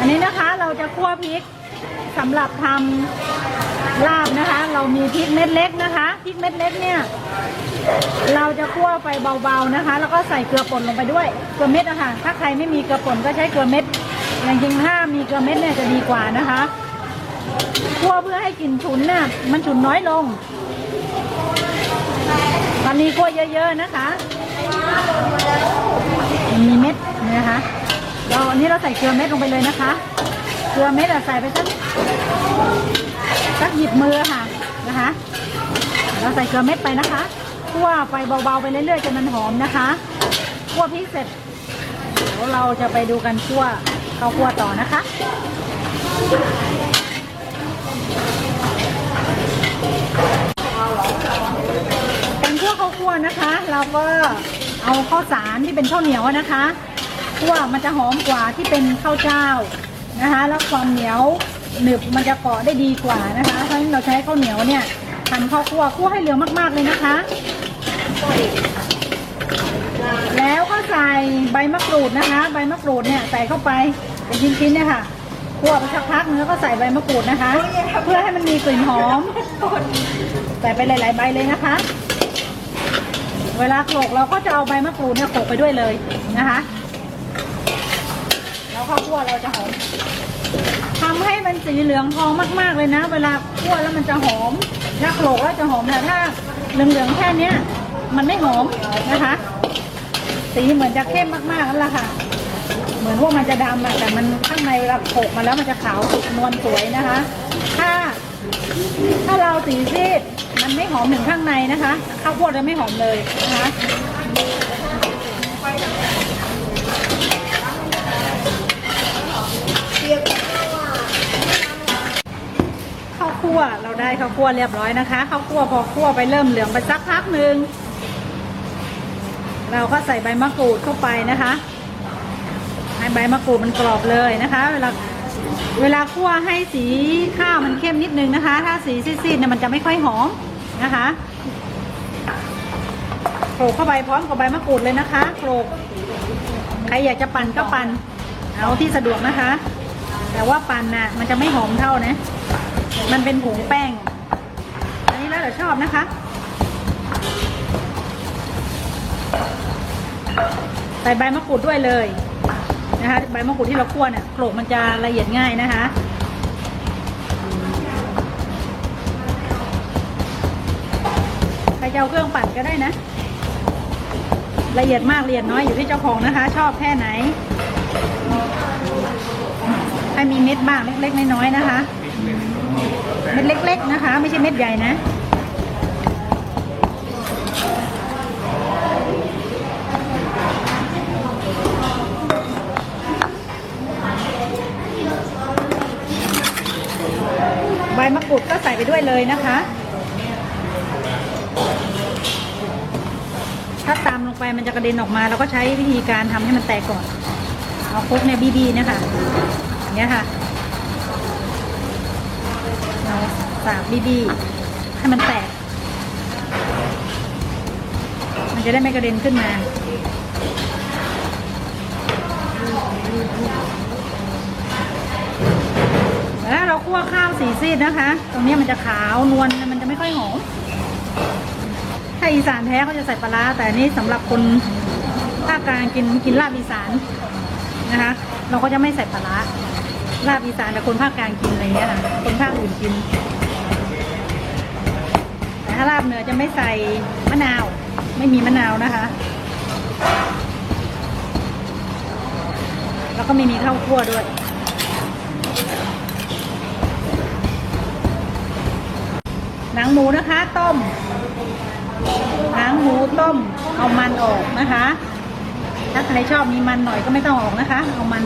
อันนี้นะคะเราจะคั่วพริกสำหรับทำลาบนะคะ เรามีพริกเม็ดเล็กนะคะพริกเม็ดเล็กเนี่ย เราจะคั่วไปเบาๆนะคะ แล้วก็ใส่เกลือป่นลงไปด้วยเกลือเม็ดนะคะถ้าใครไม่มีเกลือป่นก็ใช้เกลือเม็ดอย่างจริงถ้ามีเกลือเม็ดเนี่ยจะดีกว่านะคะคั่วเพื่อให้กลิ่นฉุนน่ะมันฉุนน้อยลงตอนนี้คั่วเยอะ ๆนะคะ มีเม็ดนี่นะคะ เราอันนี้เราใส่เกลือเม็ดลงไปเลยนะคะ เกลือเม็ดใส่ไปสักสักหยิบมือค่ะนะคะ เราใส่เกลือเม็ดไปนะคะคั่วไปเบาๆไปเรื่อยๆจนมันหอมนะคะคั่วพริกเสร็จเดี๋ยวเราจะไปดูกันคั่วข้าวคั่วต่อนะคะเป็นคั่วข้าวคั่วนะคะ เราก็เอาข้าวสารที่เป็นข้าวเหนียวนะคะ คั่วมันจะหอมกว่าที่เป็นข้าวเจ้านะคะ แล้วความเหนียวหนึบมันจะเกาะได้ดีกว่านะคะเพราะฉะนั้นเราใช้ข้าวเหนียวเนี่ยทำข้าวคั่วคั่วให้เหลืองมากๆเลยนะคะ แล้วก็ใส่ใบมะกรูดนะคะ ใบมะกรูดเนี่ยใส่เข้าไปเป็นชิ้นๆเนี่ยค่ะคั่วไปสักพักนึงแล้วก็ใส่ใบมะกรูดนะคะ เพื่อให้มันมีกลิ่นหอมใส่ไปหลาย ๆ ใบเลยนะคะ เวลาโขลกเราก็จะเอาใบมะกรูดเนี่ยโขลกไปด้วยเลยนะคะ ข้าวคั่วเราจะหอมทำให้มันสีเหลืองทองมากๆเลยนะ เวลาคั่วแล้วมันจะหอมถ้าโขลกแล้วจะหอมแต่ถ้าเหลืองๆแค่เนี้ยมันไม่หอมนะคะ สีเหมือนจะเข้มมากๆนั่นแหละค่ะ เหมือนว่ามันจะดำอะแต่มันข้างในเวลาโขลกมาแล้วมันจะขาวสุกนวลสวยนะคะ ถ้า ถ้าเราสีซีดมันไม่หอมถึงข้างในนะคะ ข้าวโพดจะไม่หอมเลยนะคะข้าว คั่วเราได้ข้าวคั่วเรียบร้อยนะคะข้าวคั่วพอคั่วไปเริ่มเหลืองไปสักพักหนึ่งเราก็ใส่ใบมะกรูดเข้าไปนะคะให้ใบมะกรูดมันกรอบเลยนะคะ เวลาเวลาคั่วให้สีข้าวมันเข้มนิดนึงนะคะ ถ้าสีซีดๆเนี่ยมันจะไม่ค่อยหอมนะคะโขลกเข้าไปพร้อมกับใบมะกรูดเลยนะคะโขลกใครอยากจะปั่นก็ปั่นเอาที่สะดวกนะคะ แต่ว่าปั่นน่ะมันจะไม่หอมเท่านะ มันเป็นผงแป้ง อันนี้แล้วแต่ชอบนะคะ ใส่ใบมะกรูดด้วยเลยนะคะ ใบมะกรูดที่เราคั่วเนี่ยโขลกมันจะละเอียดง่ายนะคะใครจะเอาเครื่องปั่นก็ได้นะ ละเอียดมากละเอียดน้อยอยู่ที่เจ้าของนะคะ ชอบแค่ไหนให้มีเม็ดบ้างเล็กๆน้อยๆนะคะ เม็ดเล็ก ๆ นะคะ ไม่ใช่เม็ดใหญ่นะใบมะกรูดก็ใส่ไปด้วยเลยนะคะ ถ้าตามลงไปมันจะกระเด็นออกมาเราก็ใช้วิธีการทำให้มันแตกก่อน เอาคุกเนี่ยบีๆนะคะอย่างเงี้ยค่ะ เราสาบบีๆให้มันแตก มันจะได้ไม่กระเด็นขึ้นมาแล้วเราคั่วข้าวสีซีดนะคะ ตรงนี้มันจะขาวนวลมันจะไม่ค่อยหอม ถ้าอีสานแท้เขาจะใส่ปลาร้าแต่นนี้สำหรับคนภาคกลางกินกินลาบอีสานนะคะ เราก็จะไม่ใส่ปลาร้า ลาบอีสานแต่คนภาคกลางกินอะไรเงี้ยค่ะคนภาคอื่นกิน แต่ถ้าลาบเนื้อจะไม่ใส่มะนาว ไม่มีมะนาวนะคะ แล้วก็ไม่มีข้าวคั่วด้วยหนังหมูนะคะ ต้มหนังหมูต้ม เอามันออกนะคะ ถ้าใครชอบมีมันหน่อยก็ไม่ต้องออกนะคะ เอามัน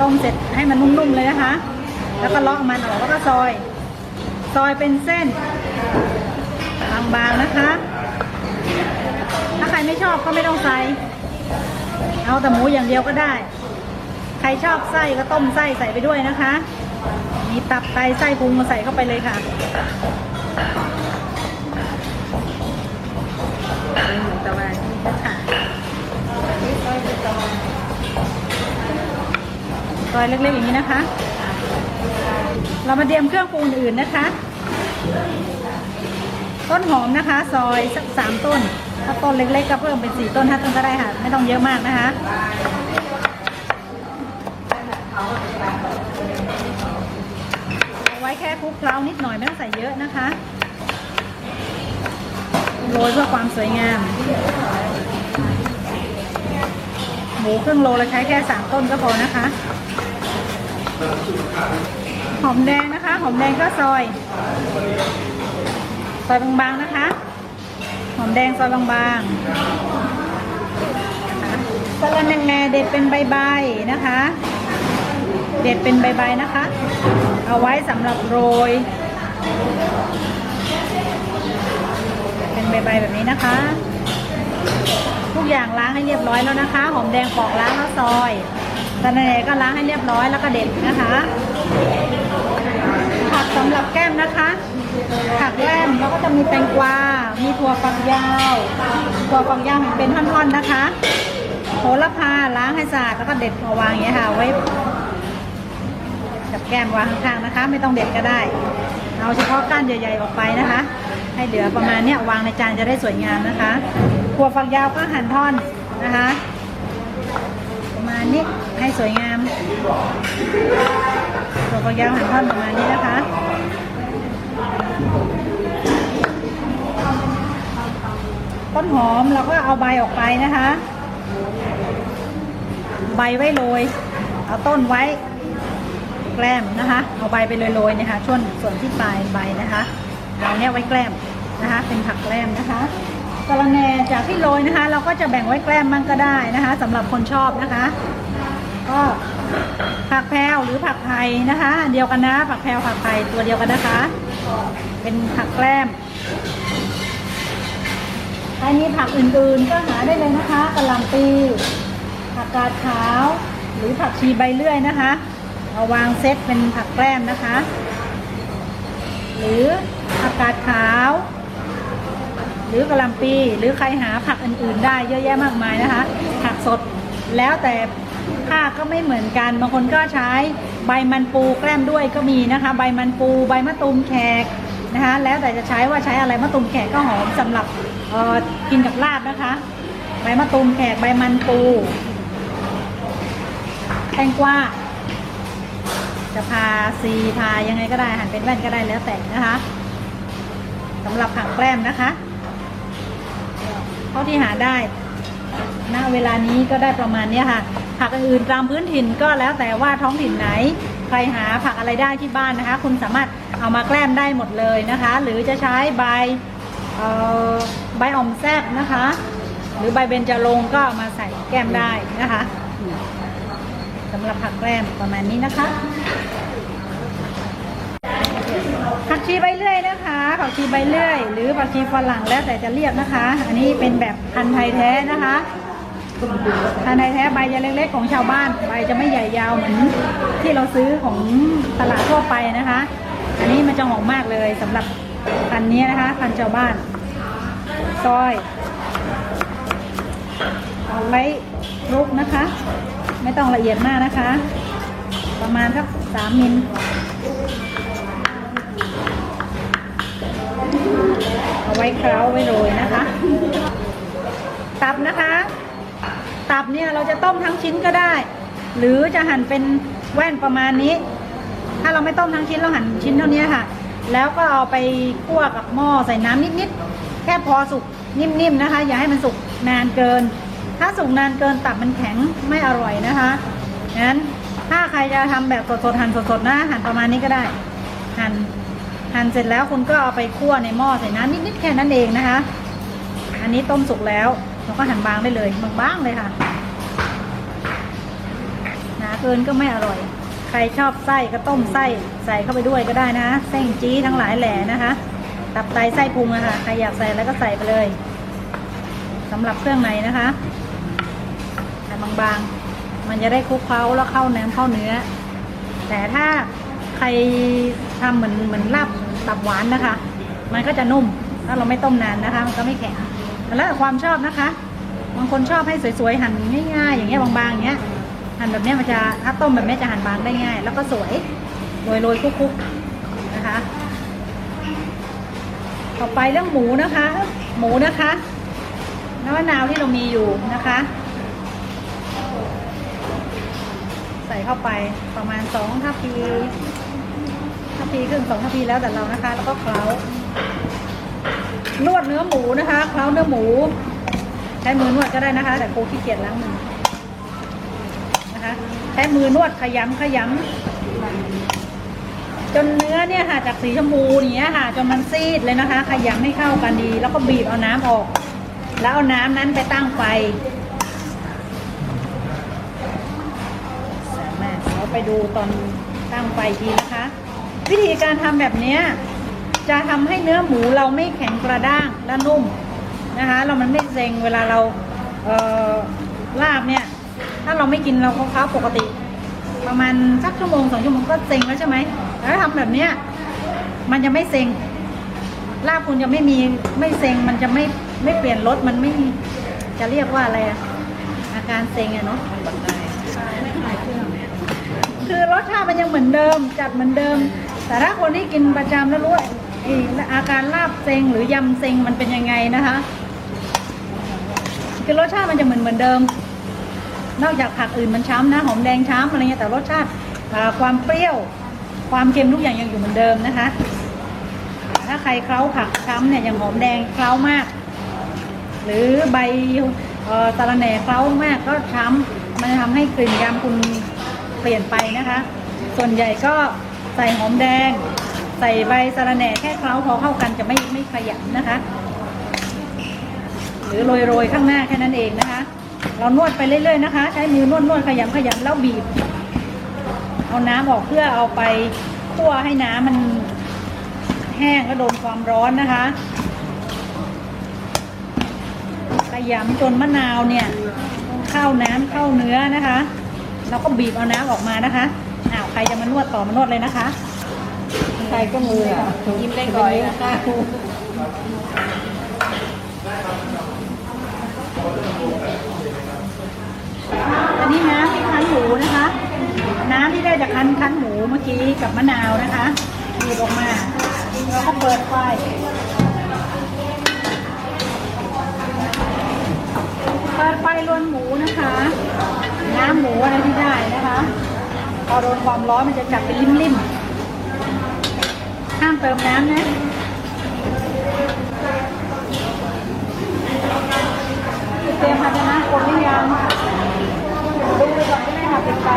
ต้มเสร็จให้มันนุ่มๆเลยนะคะ แล้วก็ลาะมันออกแล้วก็ซอย ซอยเป็นเส้นบางๆนะคะ ถ้าใครไม่ชอบก็ไม่ต้องใส่ เอาแต่หมูอย่างเดียวก็ได้ ใครชอบไส้ก็ต้มไส้ใส่ไปด้วยนะคะ มีตับไตไส้พุงมาใส่เข้าไปเลยค่ะเป็นหมูตะวันค่ะ ซอยเล็กๆอย่างนี้นะคะ เรามาเตรียมเครื่องปรุงอื่นๆนะคะ ต้นหอมนะคะ ซอยสักสามต้น ถ้าต้นเล็กๆก็เพิ่มเป็นสี่ต้นห้าต้นก็ได้ค่ะ ไม่ต้องเยอะมากนะคะไว้แค่คลุกเคล้านิดหน่อยไม่ต้องใส่เยอะนะคะโรยเพื่อความสวยงาม หมูครึ่งโลเราใช้แค่สามต้นก็พอนะคะ หอมแดงนะคะ หอมแดงก็ซอย ซอยบางๆนะคะ หอมแดงซอยบางๆสะระแหน่เด็ดเป็นใบๆนะคะ เด็ดเป็นใบๆนะคะ เอาไว้สำหรับโรย เป็นใบๆแบบนี้นะคะ ทุกอย่างล้างให้เรียบร้อยแล้วนะคะ หอมแดงปอกล้างแล้วซอยสะระแหน่ก็ล้างให้เรียบร้อยแล้วก็เด็ดนะคะผักสำหรับแก้มนะคะ ผักแก้มแล้วก็จะมีแตงกวา มีถั่วฝักยาวถั่วฝักยาวหั่นเป็นท่อนๆนะคะโหระพาล้างให้สะอาดแล้วก็เด็ดมาวางอย่างนี้ค่ะ ไว้กับแก้มวางข้างๆนะคะ ไม่ต้องเด็ดก็ได้ เอาเฉพาะก้านใหญ่ๆออกไปนะคะ ให้เหลือประมาณเนี้ยวางในจานจะได้สวยงามนะคะ ถั่วฝักยาวก็หั่นท่อนนะคะประมาณนี้ให้สวยงามถั่วฝักยาวหั่นท่อนประมาณนี้นะคะต้นหอมเราก็เอาใบออกไปนะคะ ใบไว้โรยเอาต้นไว้แกล้มนะคะ เอาใบไปโรยๆนะคะช่วงส่วนที่ปลายใบนะคะเอาเนี้ยไว้แกล้มนะคะ เป็นผักแกล้มนะคะ กระแหนจากที่โรยนะคะ เราก็จะแบ่งไว้แกล้มมั่งก็ได้นะคะสำหรับคนชอบนะคะ ก็ผักแพรวหรือผักไทยนะคะ เดียวกันนะ ผักแพรวผักไทยตัวเดียวกันนะคะ เป็นผักแกล้มใครมีผักอื่นๆก็หาได้เลยนะคะกะหล่ำปีผักกาดขาว หรือผักชีใบเลื่อยนะคะเอาวางเซตเป็นผักแกล้มนะคะ หรือผักกาดขาว หรือกะลำปี หรือใครหาผักอื่นๆ ได้เยอะแยะมากมายนะคะ ผักสดแล้วแต่ภาก็ไม่เหมือนกันบางคนก็ใช้ใบมันปูแกล้มด้วยก็มีนะคะ ใบมันปู ใบมะตูมแขกนะคะแล้วแต่จะใช้ว่าใช้อะไรมะตูมแขกก็หอมสำหรับกินกับลาบนะคะ ใบมะตูมแขกใบมันปูแตงกวาจะพาซีพายังไงก็ได้หั่นเป็นแว่นก็ได้แล้วแต่นะคะสำหรับผักแกล้มนะคะ ท่าที่หาได้ณเวลานี้ก็ได้ประมาณนี้ค่ะ ผักอื่นตามพื้นถิ่นก็แล้วแต่ว่าท้องถิ่นไหน ใครหาผักอะไรได้ที่บ้านนะคะ คุณสามารถเอามาแกล้มได้หมดเลยนะคะ หรือจะใช้ใบเอ่อใบอ่อมแซบนะคะ หรือใบเบญจรงก็มาใส่แก้มได้นะคะสำหรับผักแกล้มประมาณนี้นะคะ ผักชีใบเลื่อยนะคะผักชีใบเลื่อย หรือผักชีฝรั่งแล้วแต่จะเรียกนะคะ อันนี้เป็นแบบพันธุ์ไทยแท้นะคะพันธุ์ไทยแท้ใบจะเล็กๆของชาวบ้านใบจะไม่ใหญ่ยาวเหมือนที่เราซื้อของตลาดทั่วไปนะคะ อันนี้มันจะหอมมากเลยสำหรับพันธุ์นี้นะคะพันธุ์ชาวบ้านซอยเอาไว้คลุกนะคะ ไม่ต้องละเอียดมากนะคะ ประมาณสักสามมิล เอาไว้เคล้าไว้โรยนะคะ ตับนะคะ ตับเนี่ยเราจะต้มทั้งชิ้นก็ได้ หรือจะหั่นเป็นแว่นประมาณนี้ ถ้าเราไม่ต้มทั้งชิ้นเราหั่นชิ้นเท่านี้ค่ะ แล้วก็เอาไปคั่วกับหม้อใส่น้ำนิดๆแค่พอสุกนิ่มๆนะคะ อย่าให้มันสุกนานเกิน ถ้าสุกนานเกินตับมันแข็งไม่อร่อยนะคะงั้นถ้าใครจะทำแบบสดๆหั่นสดๆนะหั่นประมาณนี้ก็ได้หั่น หั่นเสร็จแล้วคุณก็เอาไปคั่วในหม้อใส่น้ำนิดๆแค่นั้นเองนะคะ อันนี้ต้มสุกแล้วเราก็หั่นบางได้เลยบางๆเลยค่ะหนาเกินก็ไม่อร่อย ใครชอบไส้ก็ต้มไส้ใส่เข้าไปด้วยก็ได้นะเส้นจี้ทั้งหลายแหล่นะคะ ตับไตไส้พุงอะค่ะใครอยากใส่แล้วก็ใส่ไปเลยสำหรับเครื่องในนะคะหั่นบางๆ มันจะได้คลุกเคล้าแล้วเข้าน้ำเข้าเนื้อ แต่ถ้าใครทำเหมือนเหมือนลาบ ตับหวานนะคะ มันก็จะนุ่ม ถ้าเราไม่ต้มนานนะคะ มันก็ไม่แข็งแล้วแต่ความชอบนะคะ บางคนชอบให้สวยๆหั่นง่ายๆอย่างเงี้ยบางๆอย่างเงี้ยหั่นแบบเนี้ยมันจะถ้าต้มแบบเนี้ยจะหั่นบางได้ง่าย แล้วก็สวยโรยโรยๆคุกๆนะคะ ต่อไปเรื่องหมูนะคะ หมูนะคะน้ำมะนาวที่เรามีอยู่นะคะ ใส่เข้าไปประมาณสองทัพพี ทีครึ่งสองทัพพีแล้วแต่เรานะคะ แล้วก็เคล้านวดเนื้อหมูนะคะเคล้าเนื้อหมูใช้มือนวดก็ได้นะคะ แต่ครูขี้เกียจล้างมือนะคะใช้มือนวดขยำขยำจนเนื้อเนี่ยค่ะจากสีชมพูอย่างเนี้ยค่ะจนมันซีดเลยนะคะ ขยำให้เข้ากันดี แล้วก็บีบเอาน้ำออก แล้วเอาน้ำนั้นไปตั้งไฟสามารถเราไปดูตอนตั้งไฟทีนะคะ วิธีการทำแบบเนี้ยจะทำให้เนื้อหมูเราไม่แข็งกระด้างและนุ่มนะคะเรามันไม่เซ็งเวลาเราเอ่อลาบเนี่ย ถ้าเราไม่กินเราเขาค้าปกติ ประมาณสักชั่วโมงสองชั่วโมงก็เซ็งแล้วใช่ไหมแล้วทำแบบเนี้ยมันจะไม่เซ็งลาบคุณจะไม่มีไม่เซ็งมันจะไม่ไม่เปลี่ยนรสมันไม่จะเรียกว่าอะไรอะอาการเซ็งอะเนาะคือรสชาติมันยังเหมือนเดิม จัดเหมือนเดิม แต่ถ้าคนที่กินประจำแล้วรู้อาการลาบเซงหรือยำเซงมันเป็นยังไงนะคะคือรสชาติมันจะเหมือนเหมือนเดิม นอกจากผักอื่นมันช้ำนะหอมแดงช้ำอะไรเงี้ยแต่รสชาติความเปรี้ยว ความเค็มทุกอย่างยังอยู่เหมือนเดิมนะคะ ถ้าใครเคล้าผักช้ำเนี่ยอย่างหอมแดงเคล้ามาก หรือใบออตะระแหน่เคล้ามากก็ช้ำมันจะทำให้กลิ่นยำคุณเปลี่ยนไปนะคะ ส่วนใหญ่ก็ ใส่หอมแดง ใส่ใบสะระแหน่แค่เคล้าพอเข้ากันจะไม่ไม่ขยำนะคะ หรือโรยๆข้างหน้าแค่นั้นเองนะคะ เรานวดไปเรื่อยๆนะคะ ใช้มือนวดนวดขยำขยำแล้วบีบ เอาน้ำออกเพื่อเอาไปคั่วให้น้ำมันแห้งแล้วโดนความร้อนนะคะขยำจนมะนาวเนี่ย เข้าน้ำเข้าเนื้อนะคะแล้วก็บีบเอาน้ำออกมานะคะ อ้าวใครจะมานวดต่อมานวดเลยนะคะ ใครก็มืออะยิ้มเล่นก่อยนะคะอันนี้น้ำที่คั้นหมูนะคะ น้ำที่ได้จากคั้นคั้นหมูเมื่อกี้กับมะนาวนะคะบีบออกมาแล้วก็เปิดไฟเปิดไฟลวนหมูนะคะ น้ำหมูอะไรที่ได้นะคะ พอโดนความร้อนมันจะจับเป็นริมๆ ห้ามเติมน้ำนะเตรียมภาชนะคนหรือยังดูไปก่อนก็ได้ค่ะปิดไฟ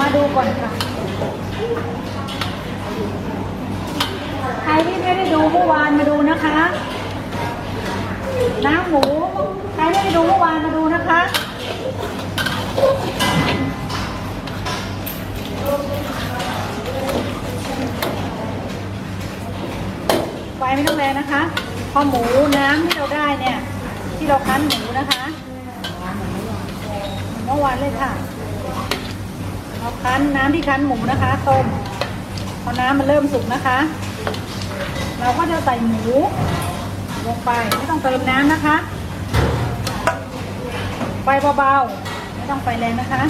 มาดูก่อนค่ะใครที่ไม่ได้ดูเมื่อวานมาดูนะคะ น้ำหมูใครไม่ได้ดูเมื่อวานมาดูนะคะ ไม่ต้องแรงนะคะ พอหมูน้ำที่เราได้เนี่ย ที่เราคั้นหมูนะคะเมื่อวานเลยค่ะเราคั้นน้ำที่คั้นหมูนะคะต้มพอน้ำมันเริ่มสุกนะคะ เราก็จะใส่หมูลงไปไม่ต้องเติมน้ำนะคะ ไฟเบาๆไม่ต้องไฟแรงนะคะ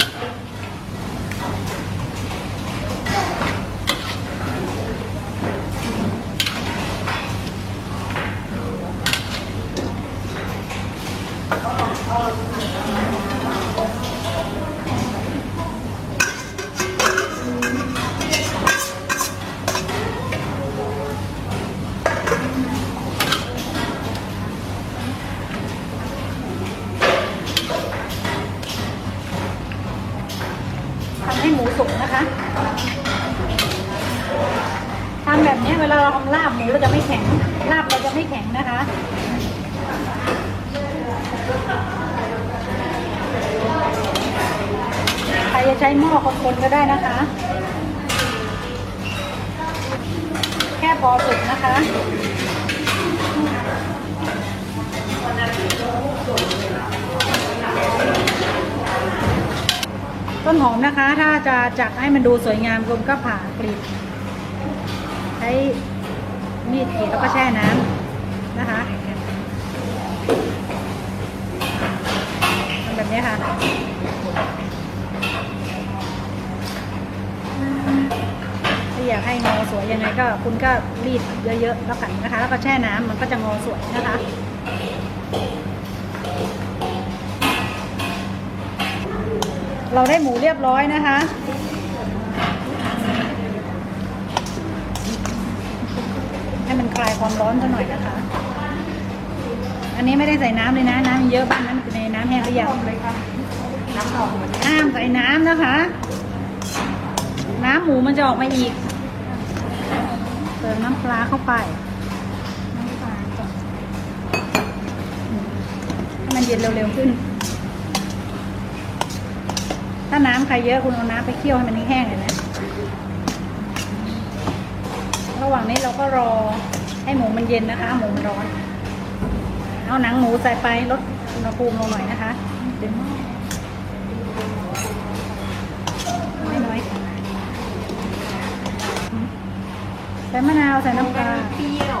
จะใช้หม้อคนๆก็ได้นะคะ แค่พอสุกนะคะต้นหอมนะคะ ถ้าจะจัดให้มันดูสวยงามคุณก็ผ่ากรีดใช้มีดกรีดแล้วก็แช่น้ำนะคะทำแบบนี้ค่ะ อยากให้งอสวยยังไงก็คุณก็รีดเยอะๆแล้วกันนะคะ แล้วก็แช่น้ำมันก็จะงอสวยนะคะเราได้หมูเรียบร้อยนะคะ ให้มันคลายความร้อนซะหน่อยนะคะ อันนี้ไม่ได้ใส่น้ำเลยนะ น้ำมีเยอะบ้านนั้นในน้ำแห้งหรือยังน้ำออกห้ามใส่น้ำนะคะ น้ำหมูมันจะออกมาอีก เติมน้ำปลาเข้าไป น้ำปลาก่อนให้มันเย็นเร็วๆขึ้น ถ้าน้ำใครเยอะคุณเอาน้ำไปเคี่ยวให้มันแห้งเลยนะ ระหว่างนี้เราก็รอให้หมูมันเย็นนะคะ หมูมันร้อน เอาหนังหมูใส่ไปลดอุณหภูมิลงหน่อยนะคะเดี๋ยว ใส่มะนาวใส่น้ำปลาเปรี้ยว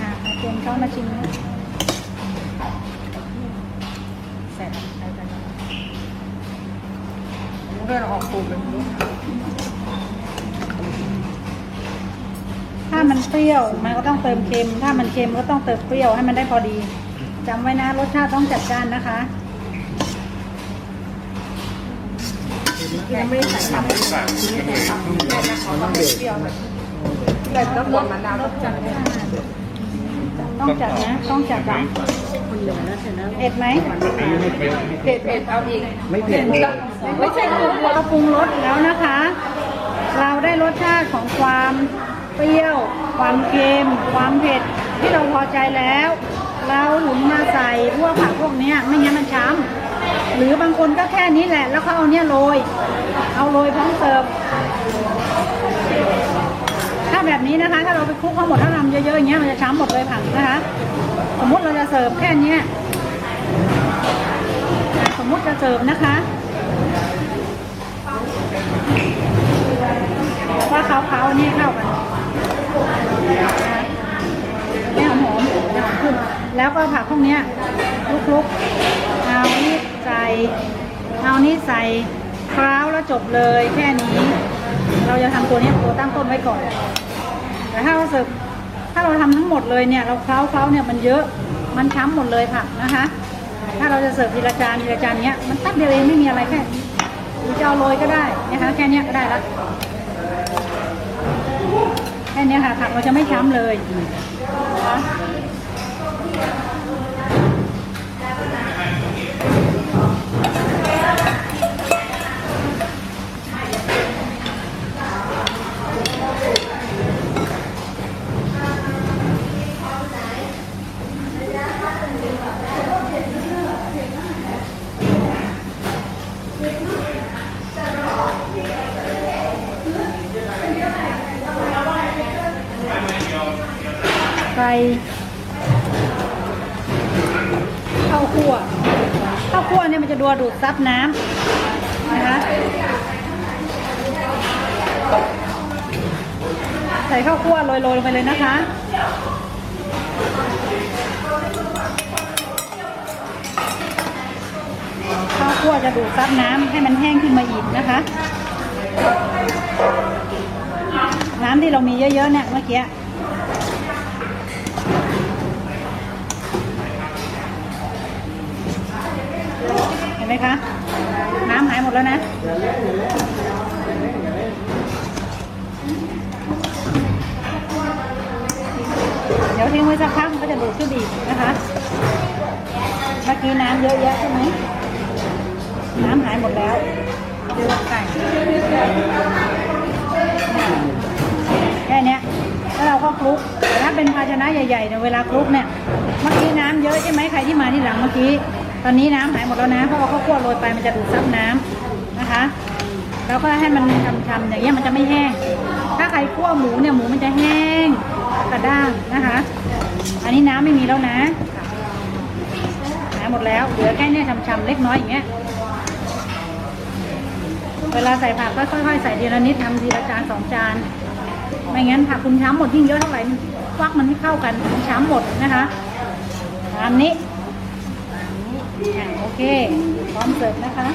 อะเอาเตรียมช้อนมาชิมนะใส่ไปไปไปเรื่องออกปูเป็นลูกถ้ามันเปรี้ยวมันก็ต้องเติมเค็ม ถ้ามันเค็มก็ต้องเติมเปรี้ยวให้มันได้พอดีจำไว้นะรสชาติต้องจัดจ้านนะคะยังไม่ได้ใส่ตับไม่ได้ใส่ตับแม่นะขอต้องเปรี้ยวหน่อย แต่ก็รสมะนาวต้องจัดเลยต้องจัดนะ ต้องจัดนะคนเหลือแล้วเสร็จแล้วเผ็ดไหมเผ็ดเผ็ดเอาอีกไม่เผ็ดไม่ใช่ปรุงรสเราปรุงรสแล้วนะคะ เราได้รสชาติของความเปรี้ยว ความเค็มความเผ็ดที่เราพอใจแล้ว เราหนุนมาใส่พวกผักพวกเนี้ยไม่งั้นมันช้ำหรือบางคนก็แค่นี้แหละ แล้วเขาเอาเนี้ยโรย เอาโรยพร้อมเสิร์ฟถ้า แบบนี้นะคะ ถ้าเราไปคลุกทั้งหมดถ้าทำเยอะๆอย่างเงี้ยมันจะช้ำหมดเลยผักนะคะ สมมติเราจะเสิร์ฟแค่เนี้ยสมมติจะเสิร์ฟนะคะว่าเขาเขาๆนี่เข้ากันไม่หอมหอมๆจะหอมขึ้นแล้วก็ผักพวกเนี้ยลุกๆเอานี่ใส่เอานี่ใส่คราวแล้วจบเลยแค่นี้ เราจะทำตัวนี้ตัวตั้งต้นไว้ก่อน แต่ถ้าเราเสิร์ฟถ้าเราทำทั้งหมดเลยเนี่ยเราเคล้าเคล้าเนี่ยมันเยอะมันช้ำหมดเลยผักนะคะ ถ้าเราจะเสิร์ฟทีละจานทีละจานเนี้ยมันตักเดียวเองไม่มีอะไรแค่หรือจะเอาโรยก็ได้นะคะแค่เนี้ยก็ได้ละแค่เนี้ยค่ะผักเราจะไม่ช้ำเลยนะคะ ข้าวคั่วข้าวคั่วเนี่ยมันจะดัวดูดซับน้ำนะคะใส่ข้าวคั่วโรยๆลงไปเลยนะคะข้าวคั่วจะดูดซับน้ำให้มันแห้งขึ้นมาอีกนะคะ น้ำที่เรามีเยอะๆเนี่ยเมื่อกี้ ไหมคะ น้ำหายหมดแล้วนะ เดี๋ยวทิ้งไว้สักพักมันก็จะดูดขึ้นอีกนะคะ เมื่อกี้น้ำเยอะแยะใช่ไหมน้ำหายหมดแล้วเดือดไก่แค่นี้แล้วเราก็คลุกแต่ถ้าเป็นภาชนะใหญ่ๆเนี่ยเวลาคลุกเนี่ย เมื่อกี้น้ำเยอะใช่ไหมใครที่มาที่หลังเมื่อกี้ ตอนนี้น้ำหายหมดแล้วนะ เพราะว่าข้าวคั่วโรยไปมันจะดูดซับน้ำนะคะ แล้วก็ให้มันชำๆอย่างเงี้ยมันจะไม่แห้ง ถ้าใครคั่วหมูเนี่ยหมูมันจะแห้งกระด้างนะคะ อันนี้น้ำไม่มีแล้วนะหายหมดแล้ว เหลือแค่เนี้ชำๆเล็กน้อยอย่างเงี้ย เวลาใส่ผักก็ค่อยๆใส่ทีละนิดทำทีละจานสองจาน ไม่งั้นผักคุณช้ำหมดยิ่งเยอะเท่าไหร่มันฟักมันไม่เข้ากันช้ำหมดนะคะตามนี้ โอเค พร้อมเสิร์ฟนะคะ